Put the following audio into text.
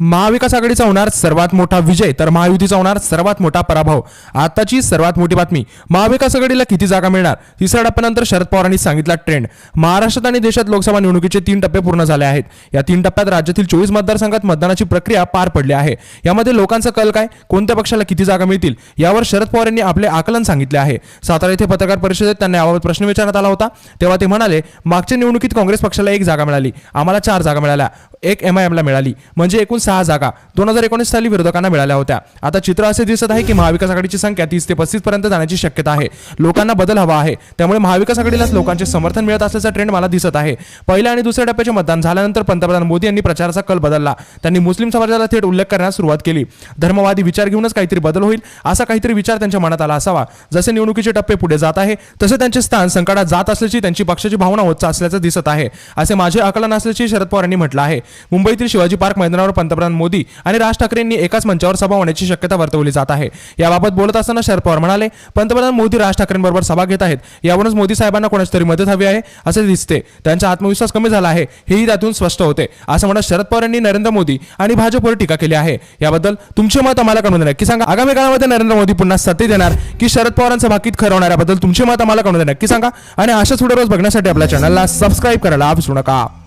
महाविकास आघाडीचा होणार सर्वात मोठा विजय तर महायुतीचा होणार सर्वात मोठा पराभव. आताची सर्वात मोठी बातमी महाविकास आघाडीला किती जागा मिळणार? तिसऱ्या टप्प्यानंतर शरद पवारांनी सांगितला ट्रेंड महाराष्ट्रात आणि देशात लोकसभा निवडणुकीचे तीन टप्पे पूर्ण झाले आहेत. या तीन टप्प्यात राज्यातील चोवीस मतदारसंघात मतदानाची प्रक्रिया पार पडली आहे. यामध्ये लोकांचा कल काय? कोणत्या पक्षाला किती जागा मिळतील? यावर शरद पवार यांनी आपले आकलन सांगितले आहे. सातारा येथे पत्रकार परिषदेत त्यांना याबाबत प्रश्न विचारण्यात आला होता. तेव्हा ते म्हणाले मागच्या निवडणुकीत काँग्रेस पक्षाला एक जागा मिळाली. आम्हाला चार जागा मिळाल्या. एक एम आय एमला मिळाली. म्हणजे एकूण सहा जागा. दोन हजार एकोणीस साली विरोधकांना मिळाल्या होत्या. आता चित्र असे दिसत आहे की महाविकास आघाडीची संख्या तीस ते पस्तीस पर्यंत जाण्याची शक्यता आहे. लोकांना बदल हवा आहे. त्यामुळे महाविकास आघाडीलाच लोकांचे समर्थन मिळत असल्याचा ट्रेंड मला दिसत आहे. पहिल्या आणि दुसऱ्या टप्प्याचे मतदान झाल्यानंतर पंतप्रधान मोदी यांनी प्रचाराचा कल बदलला. त्यांनी मुस्लिम समाजाला थेट उल्लेख करण्यास सुरुवात केली. धर्मवादी विचार घेऊनच काहीतरी बदल होईल असा काहीतरी विचार त्यांच्या मनात आला असावा. जसे निवडणुकीचे टप्पे पुढे जात आहे तसे त्यांचे स्थान संकटात जात असल्याची त्यांची पक्षाची भावना होत असल्याचं दिसत आहे. असे माझे आकलन असल्याचे शरद पवार यांनी म्हटलं आहे. मुंबईतील शिवाजी पार्क मैदानावर पंतप्रधान मोदी आणि राज ठाकरेंनी एकाच मंचावर सभा होण्याची शक्यता वर्तवली जात आहे. याबाबत बोलत असताना शरद पवार म्हणाले पंतप्रधान मोदी राज ठाकरेंबरोबर सभा घेत आहेत. यावरूनच मोदी साहेबांना कोणाची तरी मदत हवी आहे असे दिसते. त्यांचा आत्मविश्वास कमी झाला आहे हेही त्यातून स्पष्ट होते. असं म्हणत शरद पवार यांनी नरेंद्र मोदी आणि भाजपवर टीका केली आहे. याबद्दल तुमचे मत आम्हाला कळून नक्की सांगा. आगामी काळामध्ये नरेंद्र मोदी पुन्हा सत्तेत येणार की शरद पवारांचं भाकीत खरवणाऱ्याबद्दल तुमचे मत आम्हाला कळून नक्की सांगा. आणि अशाच व्हिडिओ रोज बघण्यासाठी आपल्या चॅनलला सबस्क्राईब करायला विसरू नका.